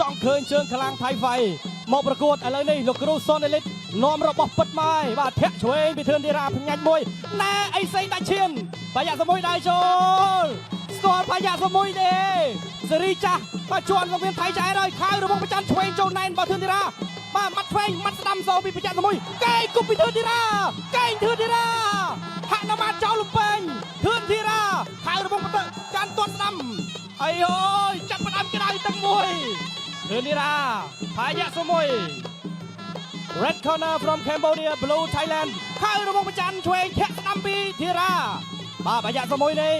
ចង់ឃើញជើងខ្លាំងថៃវ៉ៃមកប្រកួតឥឡូវនេះលោកគ្រូសុនអេលីតនាំរបស់ពិតម៉ាយបាទធាក់ឆ្វេងពីធឿនធីរាផ្ញាច់មួយណែអីសេងដាច់ឈានបាយ៉ាសមួយដៃចូលស្គាល់បាយ៉ាសមួយទេសេរីចាស់បាទជន់សង្វៀនថៃចែហើយខៅរបស់ប្រចាំឆ្វេងចូលណែនរបស់ធឿនធីរាបាទមាត់ឆ្វេងមាត់ស្ដាំសោពីប្រចាំសមួយកែងគប់ពីធឿនធីរាកែងធឿនធីរាហាក់ណាមាត់ចោលលំពេញធឿនធីរាខៅរបស់ប្រចាំទាត់ស្ដាំអីអើយចាប់ផ្ដើមក្តៅទឹកមួយ ធឿនធីរាផាយ៉ាក់សមួយ Red corner from Cambodia Blue Thailand ខៅរបស់ប្រចាំឆ្វេងធាក់ស្ដាំពីធីរាបាទផាយ៉ាក់សមួយនេះ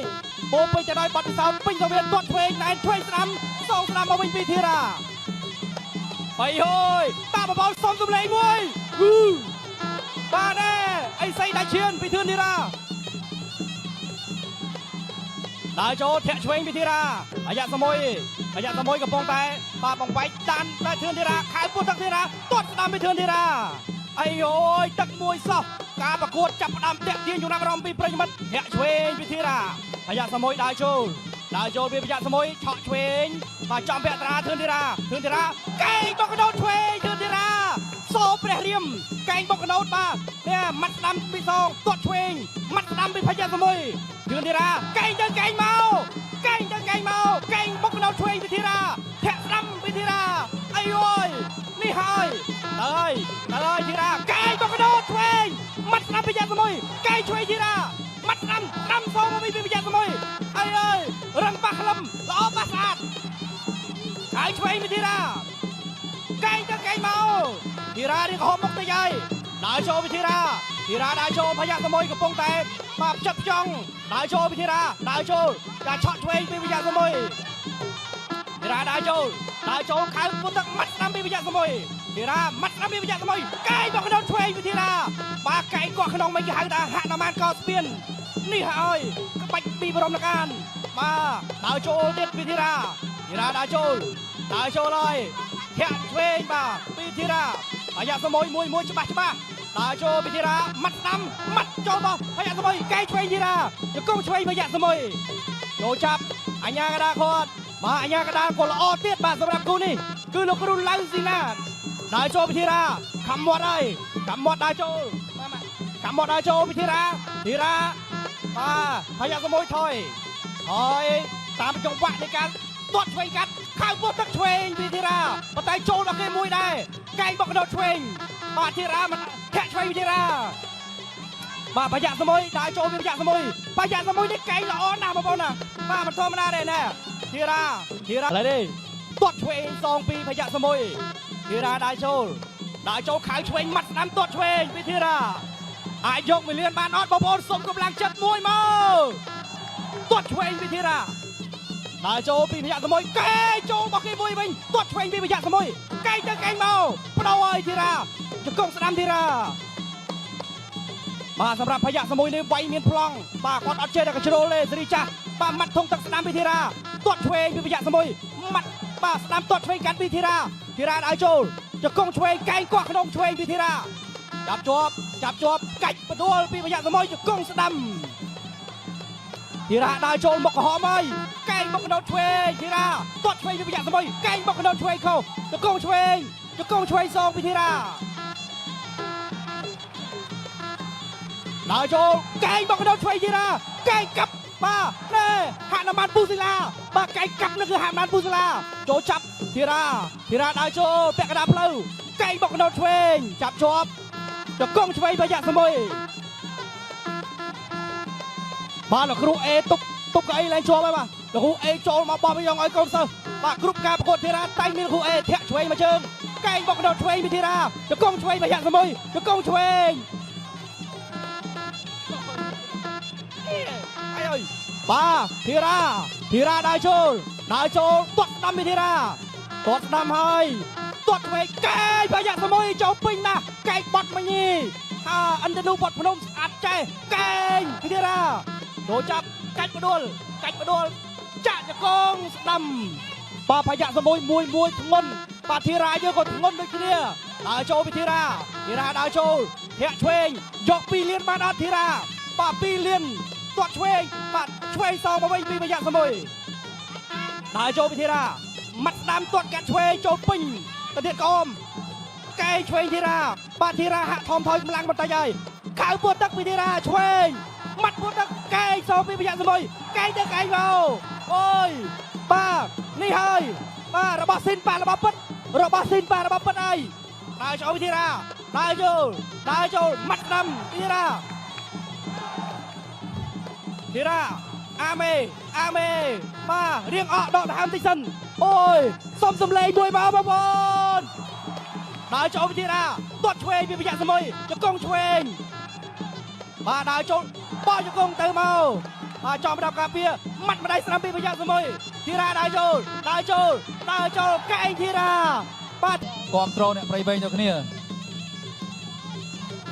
ពោពេញទៅដោយបទពិសោធន៍ពេញសង្វៀនទាត់ឆ្វេងណែនឆ្វេងស្ដាំសងស្ដាំមកវិញពីធីរាអីអើយតាបបោលសុំសំឡេងមួយហ៊ូបាទទេអីសៃដាច់ឈានពីធឿនធីរា ដើរចូលធាក់ឆ្វេងពីធីរាអាយ៉ាសមួយអាយ៉ាសមួយកំពុងតែបាទបងបែកដានតែធឿនធីរាខៅពុះទឹកធីរាទាត់ស្ដាំពីធឿនធីរាអីអូយទឹកមួយសោះការប្រកួតចាប់ផ្ដើមតាក់ទាញចំណាប់អារម្មណ៍ពីប្រិយមិត្តធាក់ឆ្វេងពីធីរាអាយ៉ាសមួយដើរចូលដើរចូលពីអាយ៉ាសមួយឆក់ឆ្វេងបាទចំពាក់ត្រាធឿនធីរាធឿនធីរាកែងបកកដោតឆ្វេងធឿនធីរាសោ ព្រះរៀមកែងបកកដោតបាទនេះម៉ាត់ស្ដាំពីសងទាត់ឆ្វេងម៉ាត់ស្ដាំពីភ័យសមួយធឿនធីរាកែងទៅកែងមកកែងទៅកែងមកកែងបុកកណ្ដោឆ្វេងវិធីរាធាក់ស្ដាំវិធីរាអីអើយនេះហើយហើយហើយធីរាកែងបុកកណ្ដោឆ្វេងមាត់ស្ដាំវិញ្ញាសមួយកែងឆ្វេងធីរាមាត់ស្ដាំស្ដាំសងមកវិញ្ញាសមួយអីអើយរឹងប៉ះក្លឹមល្អប៉ះស្អាតកែងឆ្វេងវិធីរាកែងទៅកែងមក ធីរានេះក៏ហមមុខទៅហើយដើរចូលវិធីរាធីរាដើរចូលភយៈសមួយកំពុងតែបាទចិត្តចង់ដើរចូលវិធីរាដើរចូលការឆក់ឆ្វេងពីវិញ្ញាសមួយធីរាដើរចូលដើរចូលខៅពុតទឹកមាត់ស្ដាំពីវិញ្ញាសមួយធីរាមាត់ស្ដាំពីវិញ្ញាសមួយកែងមកក្នុងឆ្វេងវិធីរាបាទកែងគាត់ក្នុងមិនគេហៅថាហាក់ណាមានកោស្ពាននេះហើយក្បាច់ពីបរមនកានបាទដើរចូលទៀតវិធីរាធីរាដើរចូលដើរចូលហើយធាក់ឆ្វេងបាទពីធីរា អាយ៉ាសមួយមួយមួយច្បាស់ច្បាស់ដើរចូលពីធីរាមាត់ស្ដាំមាត់ចូលបោះអាយ៉ាសមួយកែងឆ្វេងធីរាយកងឆ្វេងអាយ៉ាសមួយចូលចាប់អញ្ញាកដាគាត់បាទអញ្ញាកដាគាត់ល្អទៀតបាទសម្រាប់គូនេះគឺលោកគ្រូឡៅស៊ីណាដើរចូលពីធីរាខំមាត់ហើយខំមាត់ដើរចូលបាទបាទខំមាត់ដើរចូលពីធីរាធីរាបាទអាយ៉ាសមួយថយថយតាមចង្វាក់នៃការ ទាត់ឆ្វេងកាត់ខៅពោះទឹកឆ្វេងពីធីរាប៉ុន្តែចូលដល់គេមួយដែរកែងបកកដោតឆ្វេងបាទធីរាមិនធាក់ឆ្វេងពីធីរាបាទប្រយ័ត្នសមួយដើរចូលវាប្រយ័ត្នសមួយប្រយ័ត្នសមួយនេះកែងល្អណាស់បងប្អូនណាបាទមិនធម្មតាទេណែធីរាធីរាឥឡូវនេះទាត់ឆ្វេងសងពីប្រយ័ត្នសមួយធីរាដើរចូលដើរចូលខៅឆ្វេងមាត់ស្ដាំទាត់ឆ្វេងពីធីរាអាចយកមួយលឿនបានអត់បងប្អូនសុំកម្លាំងចិត្តមួយមកទាត់ឆ្វេងពីធីរា ដើរចូលពីភយៈសមួយកែចូលរបស់គេមួយវិញទាត់ឆ្វេងពីភយៈសមួយកែទៅកែមកបដូរឲ្យធីរាជង្គង់ស្ដាំធីរាបាទសម្រាប់ភយៈសមួយនេះវាយមានប្លង់បាទគាត់អត់ចេះតែកជ្រោលទេសេរីចាស់បាទម៉ាត់ធំទឹកស្ដាំពីធីរាទាត់ឆ្វេងពីភយៈសមួយម៉ាត់បាទស្ដាំទាត់ឆ្វេងកាត់ពីធីរាធីរាដើរចូលជង្គង់ឆ្វេងកែកោះក្នុងឆ្វេងពីធីរាចាប់ជាប់ចាប់ជាប់កាច់បដួលពីភយៈសមួយជង្គង់ស្ដាំធីរាដើរចូលមកក្រហមហើយកែ ងមកកណ្ដោតឆ្វេងធីរាទាត់ឆ្វេងពីប្រយ័ត្នសមួយកែងមកកណ្ដោតឆ្វេងខុសចង្គង់ឆ្វេងចង្គង់ឆ្វេងសងពីធីរាដើរចូលកែងមកកណ្ដោតឆ្វេងធីរាកែងកាប់បាទណែហាក់ណាបានពូសិលាបាទកែងកាប់នោះគឺហាក់បានពូសិលាចូលចាប់ធីរាធីរាដើរចូលពាក់កណ្ដាលផ្លូវកែងមកកណ្ដោតឆ្វេងចាប់ជាប់ចង្គង់ឆ្វេងប្រយ័ត្នសមួយបាទលោកគ្រូអេទុក ទុកកៅអីឡើងជាប់ហើយបាទលោកគ្រូអេចូលមកបោះយ៉ាងឲ្យកូនសិស្សបាទគ្រប់ការប្រកួតធីរាតែងមានលោកគ្រូអេធាក់ឆ្វេងមកជើងកែងបកដោតឆ្វេងពីធីរាចង្គង់ឆ្វេងមកយ៉ាងសមួយចង្គង់ឆ្វេងអីអើយបាទធីរាធីរាដើរចូលដើរចូលទាត់ស្ដាំពីធីរាទាត់ស្ដាំហើយទាត់ឆ្វេងកែងប្រយ័ត្នសមួយចូលពេញណាស់កែងបត់មញីហាអិនទៅនូបត់ភ្នំស្អាតចេះកែងពីធីរាចូលចាប់ កាច់បដួលកាច់បដួលចាក់ចកងស្ដាំបាទប្រយ័ត្នសមួយមួយមួយធ្ងន់បាទធីរាយើងក៏ធ្ងន់ដូចគ្នាដើរចូលពីធីរាធីរាដើរចូលធាក់ឆ្វេងយកពីលៀនបានអត់ធីរាបាទពីលៀនទាត់ឆ្វេងបាទឆ្វេងសងមកវិញពីប្រយ័ត្នសមួយដើរចូលពីធីរាម៉ាត់ស្ដាំទាត់កាត់ឆ្វេងចូលពេញទៅទៀតក្អមកែឆ្វេងធីរាបាទធីរាហាក់ថមថយកម្លាំងបន្តិចហើយខៅពួតទឹកពីធីរាឆ្វេង ម៉ាត់ពួតទឹកកែសោពីបញ្ញាសម័យកែទៅកែមកអូយបាទនេះហើយបាទរបស់ស៊ីនបាទរបស់ពិតរបស់ស៊ីនបាទរបស់ពិតហើយដើរចូលពីធីរាដើរចូលដើរចូលម៉ាត់ស្ដាំធីរាធីរ៉ាអាមេអាមេបាទរៀងអកដកដង្ហើមតិចសិនអូយសុំសំឡេងមួយមកបងប្អូនដើរចូលវិធីរ៉ាទាត់ឆ្វេងពីបញ្ញាសមុយចង្គង់ឆ្វេង បាទដើរចូលបោះចង្គង់ទៅមកបាទចំដាប់ការពារម៉ាត់ម្ដាយស្រាំពីបញ្ញាសមុយធីរ៉ាដើរចូលដើរចូលដើរចូលកែងធីរ៉ាបាទគ្រប់គ្រងអ្នកប្រៃវែងទៅគ្នា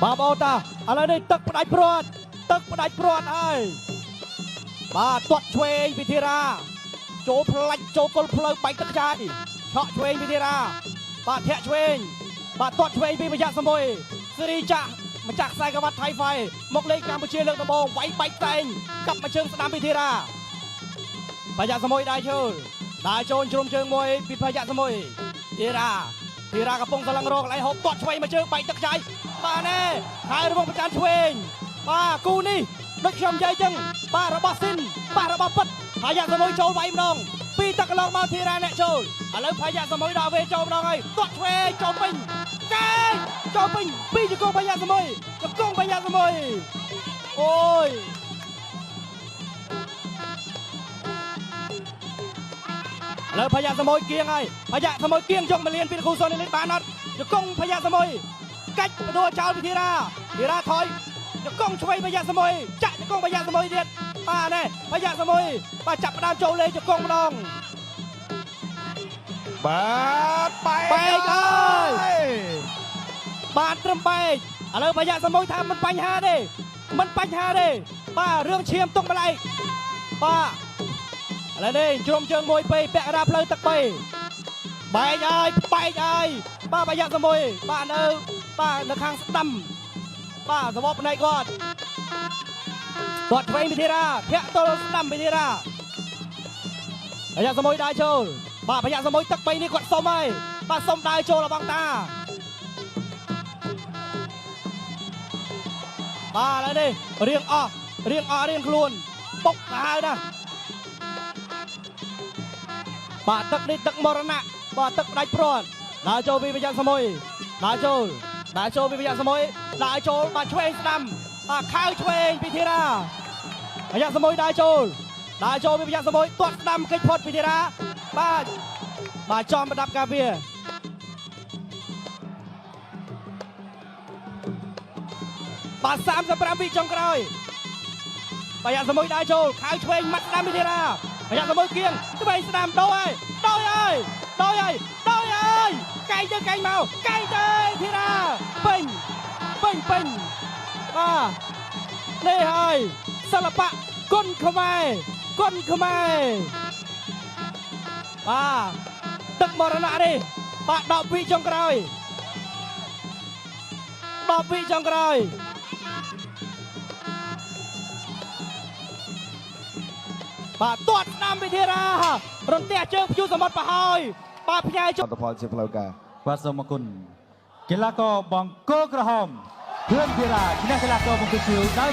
បាទបងប្អូនតាឥឡូវនេះទឹកផ្ដាច់ព្រាត់ទឹកផ្ដាច់ព្រាត់ហើយបាទទាត់ឆ្វេងពីធីរ៉ាចូលផ្លាច់ចូលគល់ផ្លូវបែកទឹកចាយឆក់ឆ្វេងពីធីរ៉ាបាទធាក់ឆ្វេងបាទទាត់ឆ្វេងពីប្រយ៉ាសមួយសេរីចាក់ ម្ចាស់ខ្សែក្រវ៉ាត់ថៃហ្វៃមកលេងកម្ពុជាលើកដំបូងវាយបែកតែងកាប់មកជើងស្ដាំពីធីរ៉ាប្រយ៉ាសមួយដៃជើងដើរចូលជ្រុំជើងមួយពីប្រយ៉ាសមួយធីរ៉ាធីរ៉ាកំពុងតឡើងរកកន្លែងហូបទាត់ឆ្វេងមកជើងបែកទឹកចាយបាទណែហើយរបងប្រចាំឆ្វេងបាទគូនេះដូចខ្ញុំនិយាយចឹងបាទរបស់ស៊ីនបាទរបស់ពិតផាយាសមួយចូលវាយម្ដងពីទឹកកន្លងមកធីរ៉ាអ្នកចូលឥឡូវផាយាសមួយដល់វេចូលម្ដងហើយទាត់ឆ្វេងចូលពេញកែង ចូលពេញពីជង្គង់ផាយាសមួយជង្គង់ផាយាសមួយអូយឥឡូវផាយាសមួយគៀងហើយផាយាសមួយគៀងយកមកលៀនពីគូសូនីលីតបានអត់ជង្គង់ផាយាសមួយកាច់បន្ទួចោលពីធីរ៉ាធីរ៉ាថយចង្គង់ឆ្វេងបញ្ញាសមួយចាក់ចង្គង់បញ្ញាសមួយទៀតបាទណែបញ្ញាសមួយបាទចាប់ផ្ដើមចូលលេងចង្គង់ម្ដងបាទបែកបែកហើយ បាទត្រឹមបែកឥឡូវបញ្ញាសមួយថាមិនបញ្ហាទេមិនបញ្ហាទេបាទរឿងឈាមទុកម្លែកបាទឥឡូវនេះជ្រុំជើងមួយពេពាក់កណ្ដាលផ្លូវទឹកបីបែកហើយបែកហើយបាទបញ្ញាសមួយបាទនៅបាទនៅខាងស្ដាំបាទសបបផ្នែកគាត់គាត់ឆ្វេងវិធីរាធាក់ទល់ស្ដាំវិធីរាបញ្ញាសមួយដើរចូលបាទបញ្ញាសមួយទឹក3នេះគាត់សុំហើយបាទសុំដើរចូលរបស់តា បាទឥឡូវនេះរៀងអស់រៀងអស់រៀងខ្លួនបុកទៅហើយណាបាទទឹកនេះទឹកមរណៈបាទទឹកផ្ដាច់ព្រាត់ដើរចូលពីបញ្ញាសមួយដើរចូលដើរចូលពីបញ្ញាសមួយដើរចូលបាទឆ្វេងស្ដាំបាទខៅឆ្វេងពីធីរ៉ាបញ្ញាសមួយដើរចូលដើរចូលពីបញ្ញាសមួយទាត់ស្ដាំកិច្ចផុតពីធីរ៉ាបាទបាទចំប្រដាប់ការពារ បាទ35វិចុងក្រោយបញ្ញាសមួយដើរចូលខៅឆ្វេងម៉ាត់ស្ដាំពីធីរ៉ាបញ្ញាសមួយគៀងឆ្វេងស្ដាំដោហើយដោហើយដោហើយដោហើយកែងទៅកែងមកកែងទៅធីរ៉ាពេញពេញពេញបាទនេះហើយសិល្បៈគុណខ្មែរគុណខ្មែរបាទទឹកមរណៈនេះបាទ10វិចុងក្រោយ10វិចុងក្រោយ បាទទាត់ស្ដាំវិធារារន្ទះជើងព្យុះសមុទ្រប្រហើយ បាទផ្ញើជលទ្ធផលជាផ្លូវការបាទសូមអរគុណកីឡាករបង្គោលក្រហមភឿនធីរ៉ាឈ្នះកីឡាករបង្គោលខៀវដោយ